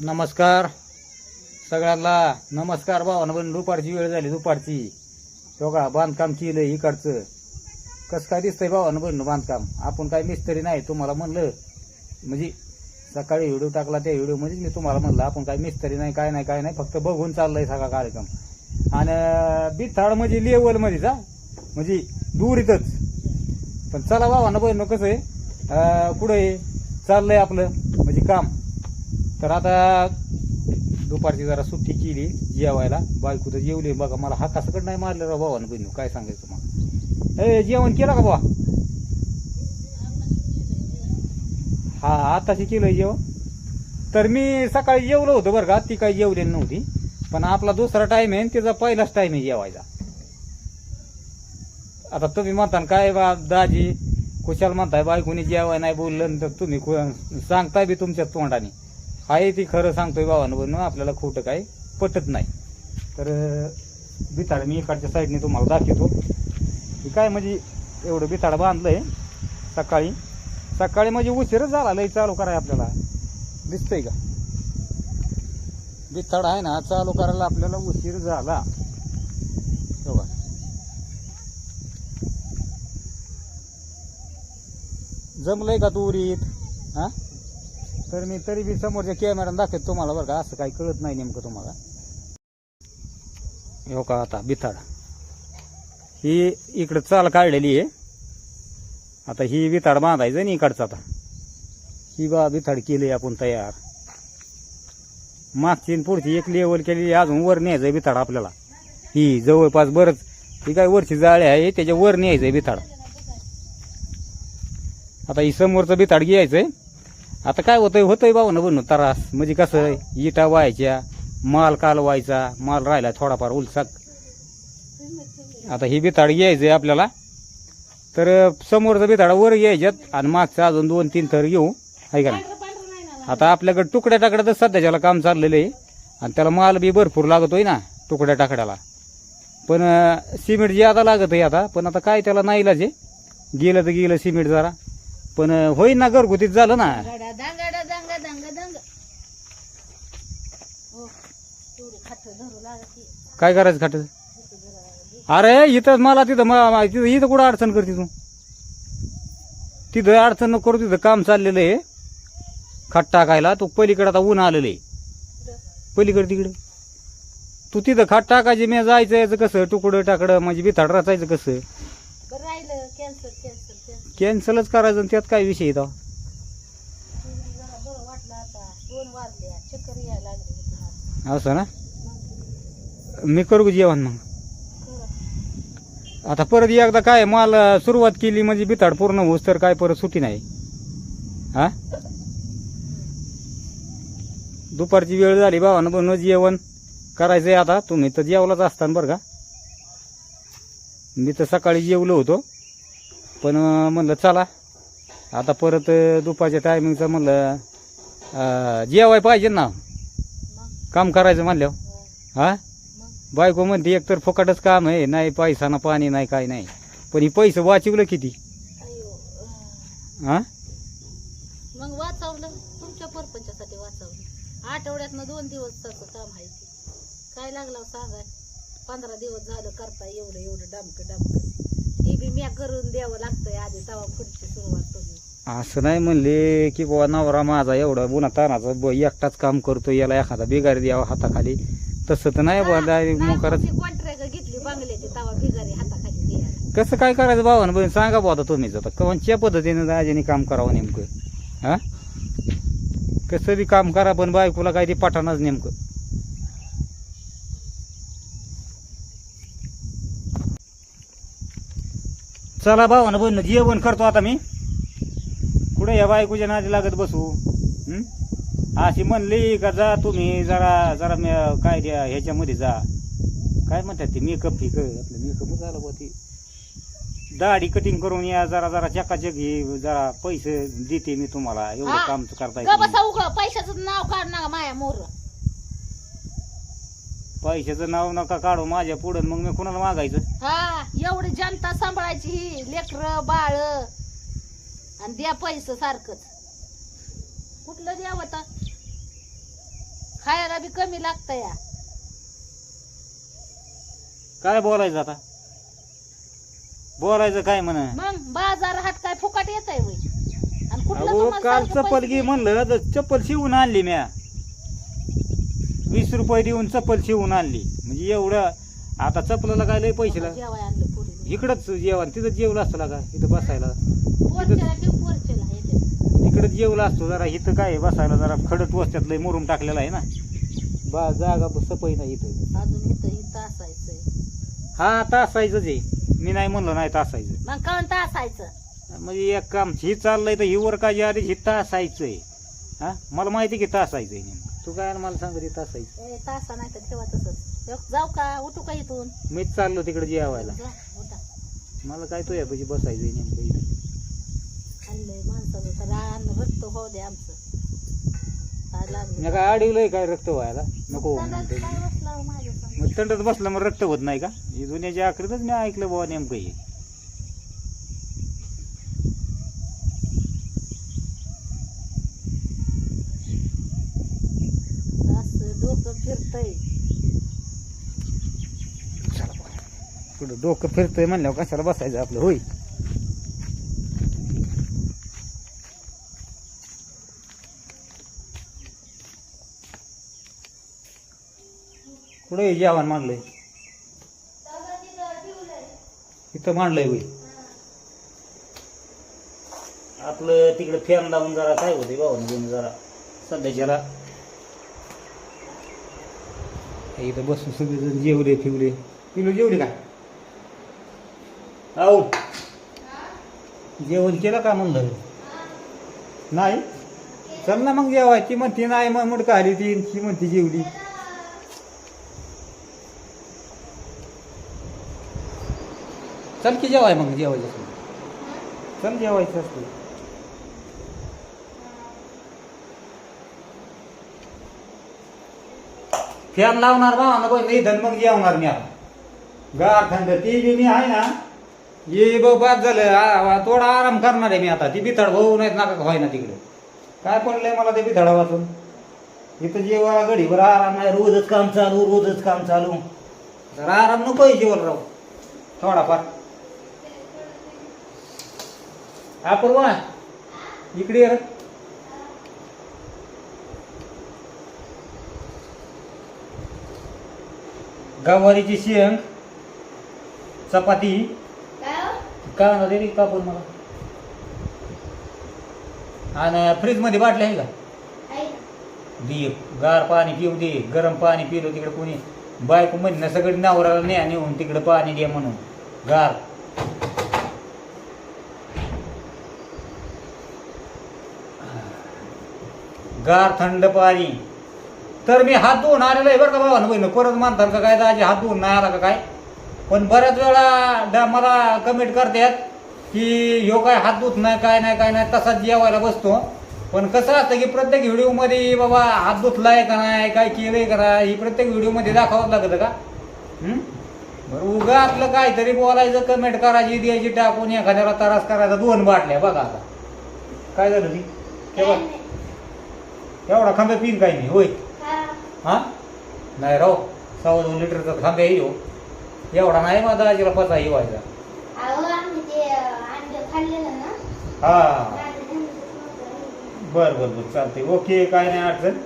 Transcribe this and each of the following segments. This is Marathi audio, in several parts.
नमस्कार. सगळ्यांना नमस्कार भावानं पण दुपारची वेळ झाली दुपारची. हो बघा बांधकाम केलं इकडचं. कसं काय दिसतंय भावानं बनलं बांधकाम? आपण काय मिस्त्री नाही तुम्हाला म्हणलं. म्हणजे सकाळी व्हिडिओ टाकला त्या व्हिडिओमध्येच मी तुम्हाला म्हणलं आपण काय मिस्त्री नाही काय नाही काय नाही फक्त बघून चाललंय सगळा कार्यक्रम. आणि बिथाड म्हणजे लेवलमध्येच हा. म्हणजे दुरीतच. पण चला भावानं बनणं कसं आहे? कुठं आहे? चाललंय आपलं म्हणजे काम. तर आता दुपारची जरा सुट्टी केली जेवायला. बायको तर जेवली. बघा मला हा कसं नाही मारलं रा भावानं बहिणू काय सांगायचं मला ए जेवण केलं का बाबा हा आताशी केलं जेवण. तर मी सकाळी जेवलो होतो बरं का. ती काही जेवलेली नव्हती. पण आपला दुसरा टाईम आहे आणि तिचा पहिलाच टाईम आहे जेवायचा. आता तुम्ही म्हणता ना काय बा दाजी? कुशाल म्हणताय बायकोनी जेवाय नाही बोललं तर तुम्ही कु- सांगताय बी तुमच्या तोंडाने. आहे ती खरं सांगतोय भावानं आपल्याला खोटं काय पटत नाही. तर बिथाड मी इकडच्या साईडने तुम्हाला दाखवतो. की काय म्हणजे एवढं बिथाड बांधलंय सकाळी. सकाळी म्हणजे उशीरच झाला लई चालू कराय आपल्याला. दिसतंय का? बिथाड आहे ना चालू करायला आपल्याला उशीर झाला. हो बघा जमलंय का तू उरीत? हा? तर मी तरी बी समोरच्या कॅमेरा दाखवतो तुम्हाला बरं का असं काही कळत नाही नेमकं तुम्हाला. हो का आता बिथाड. ही इकडं चाल काढलेली आहे. आता ही बिथाड बांधायचं नाही इकडचं आता. ही बा बिथाड केली आपण तयार. मागची आणि पुढची एक लेवल केलेली अजून वर न्यायचंय बिथाड आपल्याला. ही जवळपास बरंच ही काय वरची जाळी आहे त्याच्या वर न्यायचंय बिथाड. आता ही समोरचं बिथाड घ्यायचंय. आता काय होतंय होतंय बाबा ना बनू त्रास. म्हणजे कसं इटा व्हायच्या माल कालवायचा माल राहिला थोडाफार उलसाक. आता ही बिथाड घ्यायचंय आपल्याला. तर समोरचं बिथाड वर घ्यायच्यात आणि मागचं अजून दोन तीन थर घेऊ आहे का नाही? आता आपल्याकडे तुकड्या टाकड्यातच सध्याच्याला काम चाललेलं आहे. आणि त्याला माल बी भरपूर लागतोय ना तुकड्या टाकड्याला. पण सिमेंट जे आता लागत आहे आता. पण आता काय त्याला नाही आहे? गेलं तर गेलं सिमेंट जरा. पण होईन ना घरगुतीत झालं ना. गाडा दांगाडा दांगा दांगा दांगा. हो धरू लागते. काय करायचं खाट अरे इथं मला तिथं म- म- तिथं इथं कुठं अडचण करते तू? तिथं अडचण नको करू तिथं काम चाललेलं आहे. खाट टाकायला तू पलीकडे आता ऊन आलेलं आहे. पलीकडे तिकडे. तू तिथं खाट टाकायची मी जायचं यायचं कसं? तुकडं टाकडं म्हणजे बिथाड रचायचं कसं बरं राहिलं कॅन्सर कॅन्सर कॅन्सर कॅन्सलच करायचं आणि त्यात काय विषय येतो जरा बरं वाटलं आता दोन चक्कर यायला लागली होती मला. असं ना? मी करू का जेवण मग? खरं. आता परत एकदा काय माल सुरुवात केली म्हणजे बिथाड पूर्ण होस तर काय परत सुटी नाही. हा? दुपारची वेळ झाली भावानं बनव जेवण करायचंय आता. तुम्ही तर जेवलाच असताना बरं का? मी तर सकाळी जेवलो होतो. पण म्हणलं चला. आता परत दुपारच्या टायमिंगचं म्हणलं जेवाय पाहिजे ना. काम करायचं म्हणल्यावर. हा? बायको म्हणते एकतर फुकटच काम आहे. नाही पैसा ना पाणी नाही काय नाही. पण ही पैसे वाचवलं किती? हा? मग वाचवलं. तुमच्या परपंचासाठी वाचवलं. आठवड्यातनं दोन दिवस काम आहे. काय लागलं सांगा. पंधरा दिवस झालं करता एवढं एवढं डामकं डामकं. बी म्या करून द्यावं लागतंय आधी तवा पुढची सुरुवात तुम्ही असं नाही म्हणले की बाबा नवरा माझा एवढा बुना तानाचा ब- एकटाच काम करतो याला एखादा बिगारी द्यावा हाताखाली. तसं तर नाही बुवा direct मग करत कॉन्ट्रॅक्ट घेतली बंगल्याची तवा बिगारी हाताखाली द्यायला. कसं काय करायचं भावानं? बहीण सांगा बुवा आता तुम्हीच आता कोणच्या पद्धतीने दाजीने काम करावं नेमकं? हा? कसं बी काम करा पण बायकोला काय ते पठाणच नेमकं. चला भावानं बहिण जेवण करतो आता मी. कुठे या बायकोच्या नादी लागत बसू? अशी म्हणली का जा तुम्ही जरा जरा मे- काय द्या ह्याच्यामध्ये जा. काय म्हणतात ते मेकअप फिक आपलं मेकअप झालं बुवा ती. दाढी कटिंग करून या जरा जरा चकाचकी जरा पैसे देते मी तुम्हाला. एवढं. काम करता उघड. पैशाचं नाव काढ ना माया मोर. पैशाचं नाव नका काढू माझ्या पुढं मग मी कुणाला मागायचं? हा एवढी जनता सांभाळायची ही लेकर बाळ. आणि द्या पैसे सारखंच. कुठलं द्यावं आता? खायला बी कमी लागतं या. काय बोलायचं आता? बोलायचं काय म्हण? मग बाजार हाट काय फुकट येत आहे आणि कुठलं अहो तुम्हाला काल सारखं चप्पल घे म्हणलं तर चप्पल शिवून आणली म्या. वीस रुपये देऊन चप्पल शिवून आणली. म्हणजे एवढं आता चप्पलाला काय लय पैसे लाग जेवाय आणलं पुरी इकडंच जेवण तिथं जेवलं असतं का? इथं बसायला. ठेव तिकडं जेवलं असतो जरा इथं काय आहे, बसायला जरा खडत वस्त्यात लय मुरुम टाकलेला आहे ना. बा जागा सपई नाही इथं. अजून इथं इथं असायचंय. हा तासायचंच आहे. मी नाही म्हणलो नाही तासायचं मग काऊन तर असायचं? म्हणजे एक काम ही चाललंय तर ही वर काय आधी ही तासायचंय हा? मला माहिती की तासायचंय नेमकं. तू काय मला सांगत हे ए, तासा नाही तर ठेवा तसंच. एक जाऊ का? उठू का इथून? मीच चाललो तिकडे जेवायला. जा उठा. मला काय तो यापाशी बसायचंय नेमकं इथं? खाल्लंय माणसाचं तर रान रक्त होऊ दे आमचं. काय लागलं? मी काय अडवलंय काय रक्त व्हायला? नको तंडात म्हणते काय बसला हो माझ्यासमोर? मग थंडत बसलं मग रक्त होत नाही का? ही दुनियाच्या आखरीतच मी ऐकलं बाबा नेमकं हे असं डोकं फिरतय. कुठं डोकं फिरतंय म्हणल्यावर कशाला बसायचं आपलं? होय. कुठे जेवण मांडलंय? इथं मांडलंय होय. आपलं तिकडे फॅन लावून जरा काय होते भाऊ घेऊन जरा. सध्याच्याला इथं बसून सगळेजण जेवले फिवले पिलो जेवले का? हो जेवण केलं का म्हणलं? नाही. चल ना मग जेवायची म्हणती नाही मग मुडका आली ती ती म्हणती जेवली. चल की जेवाय मग जेवायचं चल जेवायचं असतं फॅन लावणार बा ना पण नाही धन मग जेवणार मी आता गार थंड ती बी मी आहे ना ये बघ बाद झालं आ- थोडा आराम करणार आहे मी आता ती बिथड भाऊ नाहीत नका व्हाय ना तिकडे काय पडलंय मला ते बिथडा वाचून इथं जेव्हा घडीवर आराम नाही रोजच काम चालू रोजच काम चालू जरा आराम नको आहे जेवण राहू थोडाफार अपूर्वा इकडे ये रे. गवारीची शेंग चपाती. कांदा दे रे कापून मला? आणि फ्रीजमध्ये बाटल्या आहे का दे गार पाणी पिऊ दे गरम पाणी पिलो तिकडे कोणी. बायको म्हणणं सगळं नवऱ्याला न्या नेऊन तिकडे पाणी दे म्हणून. गार. गार थंड पाणी. तर मी हात धुवून आलेलो आहे बरं का बाबा बहिण परत म्हणतात का काय दाजी हात धुवून नाही आला का काय? पण बऱ्याच वेळा ड- मला कमेंट करतात की ह्यो काय हात धुत नाही काय नाही काय नाही तसाच जेवायला बसतो. पण कसं असतं की प्रत्येक व्हिडिओमध्ये बाबा हात धुतलाय का नाही काय केलंय का नाही ही प्रत्येक व्हिडिओमध्ये दाखवावं लागतं का? बरं उगा आपलं काहीतरी बोलायचं कमेंट करायची द्यायची टाकून एखाद्याला त्रास करायचा दोन बाटल्या बघा आता. काय झालं ती? एवढा खांबे पिन काही नाही होय. हा? नाही राव सव्वा दोन लिटरचा खांबे येऊ एवढा नाही माझा आजीला पचा येवायचा हा. बर बर बर चालते ओके काय नाही अडचण.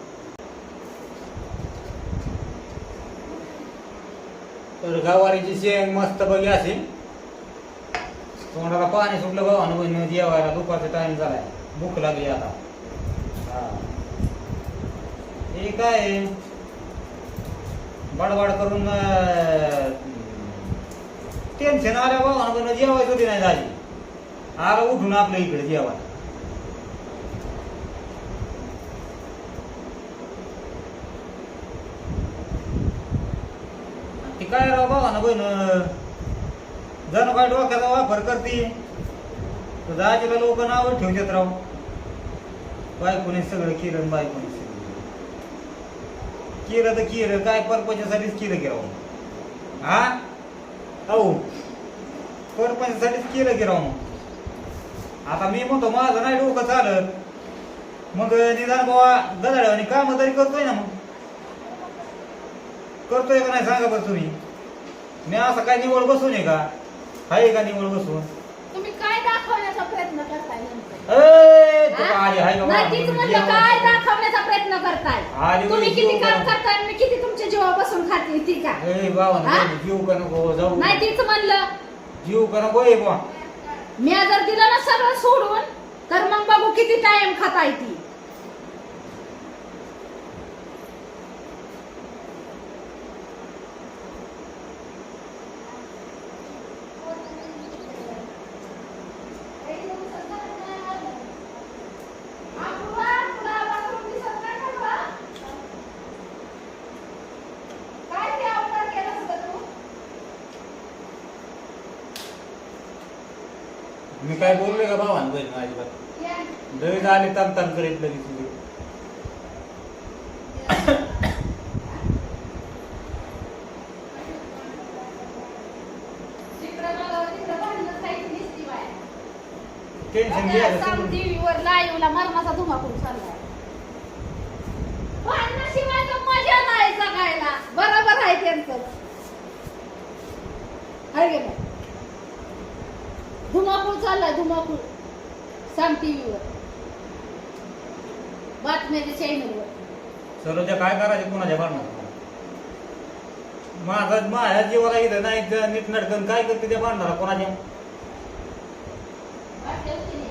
तर गवारीची शेंग मस्त बघी असेल तोंडाला पाणी सुटलं भावानं बहिणी जेवायला दुपारचा टाइम झालाय. भूक लागली आता. हा. हे काय आहे? बडबड करून टेन्शन आल्या भावानं बहिणी जेवायचं होती नाही झाली. आलं उठून आपलं इकडे जेवायला. ती काय राव बाबा ना बहिण जण काय डोक्याचा वापर करते? तर दाजीला लोक नाव ठेवतात राव. बायकोने सगळं केलं बायकोने केलं तर केलं काय परपंचासाठीच केलं की राव? हा? अहो परपंचासाठीच केलं की मग आता मी म्हणतो माझं नाही डोकं चालत. मग निदान बाबा गदाड्याने काम तरी करतोय ना मग. करतोय का नाही सांगा बरं तुम्ही? मी असं काय निवड बसून आहे का? आहे का निवड बसून? तुम्ही काय दाखवण्याचा प्रयत्न करताय नाही? तीच म्हणलं काय दाखवण्याचा प्रयत्न करताय? तुम्ही बाई, किती जीव काम करा. करताय आणि मी किती तुमच्या जीवा बसून खाते ती का ए बाबा हा? जीव का नको जाऊ नाही तीच म्हणलं. जीव का नको ए बुवा. मी जर दिलं ना सगळं सोडून तर मग बघू किती टाइम खाताय ती. मी काय बोललोय का भावान बहीण अजिबात. दळीत आले तन तन करीत लगेच तुझे. टेन्शन टीव्हीवर लाईव्हला मरणाचा धुमाकूळ चाललाय भांडणाशिवाय तर मजा नाही जगायला बरोबर आहे त्यांचं हाय की नाही? धुमाकूळ चाललाय धुमाकूळ. साम टीव्हीवर. बातम्याच्या चॅनलवर सरोजा काय करायचे कुणाच्या भांडणात? माझा माझ्या जीवाला इथं नाही तर नीट नटकन काय करते त्या भांडणाला कोणाच्या वाटलं की नाही?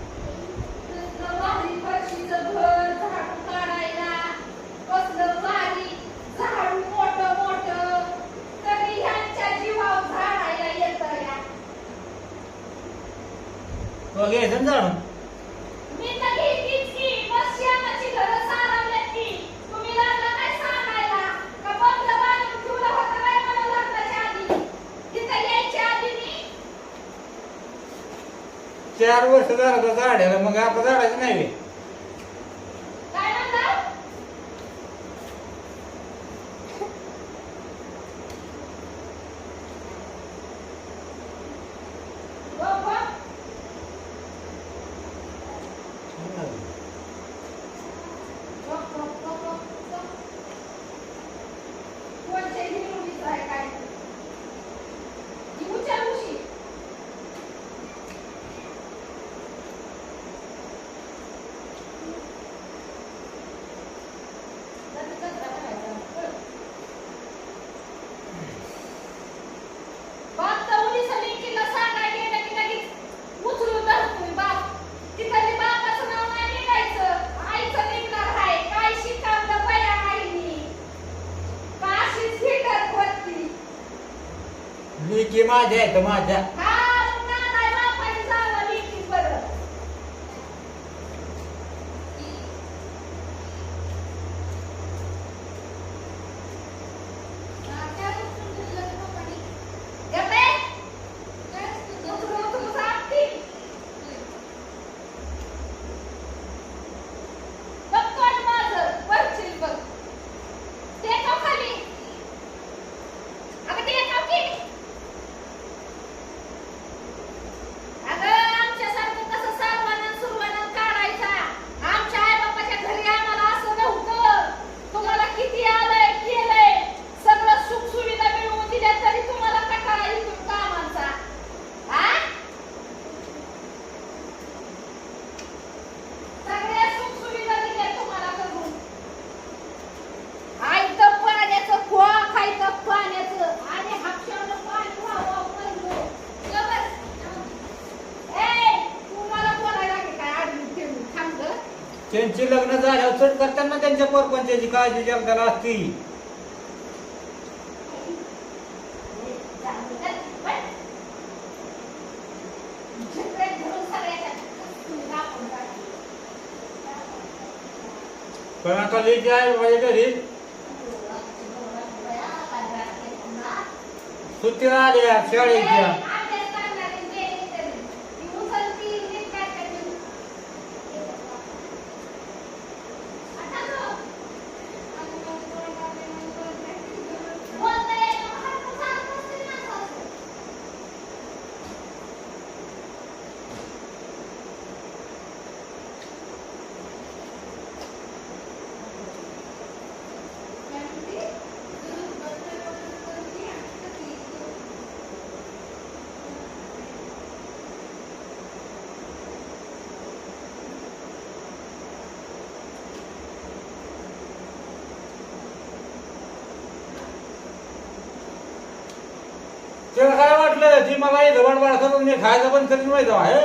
कसलं भारी फरशीचं घर झाडू काढायला कसलं भारी झाडू मोठं मोठं तरी ह्यांच्या जीवावर झाडायला येतं या तो घ्यायचं ना जाणून मी तर घेतलीच की मस्त श्यामाची घरं सारवल्यात की तुम्ही लागलं काय सांगायला का बंगलं बांधून ठेवलं होतं काय मला लग्नाच्या आधी तिथं यायच्या आधी मी चार वर्ष झालं तर झाडायला मग आता झाडायचं नाही बे. काय म्हणता बघ बघ बघ बघ बघ बघ बघ. कोणच्या हिरोईनचं आहे काय ही उचल उशी जाती कचरा करायचा. बाप तर उडीसा लेकीला सांगायला गेलं की लगेच उचलून धरतोय बाप. तिथं बी बापाचं नाव नाही निघायचं. आईचं निघणार आहे. काय शिकवलं बया आईनी? का अशीच हिंडत होती? लेकी माझ्या आहेत माझ्या हा, मग नानाय बापाने जावं लेकीबरोबर. हा, काय उचलून दिलं रे बापानी? गप्पे? उचलून उचलून सांगती. बघ तोंड माझं, वरची बघ. टेकव खाली. अगं टेकव की. अगं आमच्यासारखं कसं सारवानं सुरवानं काढायचा आमच्या आई बापाच्या घरी आम्हाला असं नव्हतं तुम्हाला किती आलंय केलंय सगळं सुख सुविधा मिळवून दिल्या तरी तुम्हाला कटाळा इथून कामांचा हा सगळ्या सुख सुविधा दिल्या तुम्हाला करून आयतं पाण्याचं खोळा खायचं पाण्याचं आणि हापशावलं पाणी व्हावं पहिलं गबस. ए, तू मला बोलायला लागली काय आडवी फिरवी? थांब गं. त्यांची लग्न झाल्यावर सण करताना त्यांच्या परपंचाची काळजी जगताला असती पण आता लेट आहे माझ्या घरी सुट्टीला आल्या शाळेच्या अभ्यास करणारी गेली तरी. ती उचलती, नीट काय करते. आता जो. बोलता येत नाही, हात चालत असतील ना असं. ती मला इथं बडबड करून मी खायचं बंद करीन माहिती आहे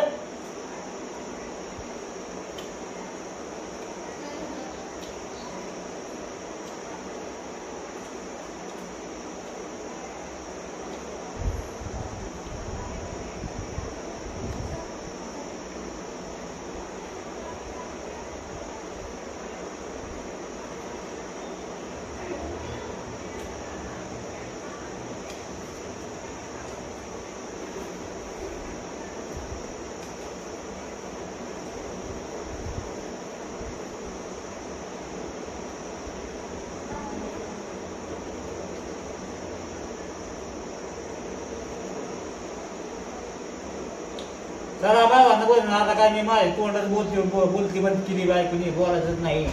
चला आता काय मी माझ्या तोंडात बोलते बोलती बंद केली बायकोनी बोलायचंच नाही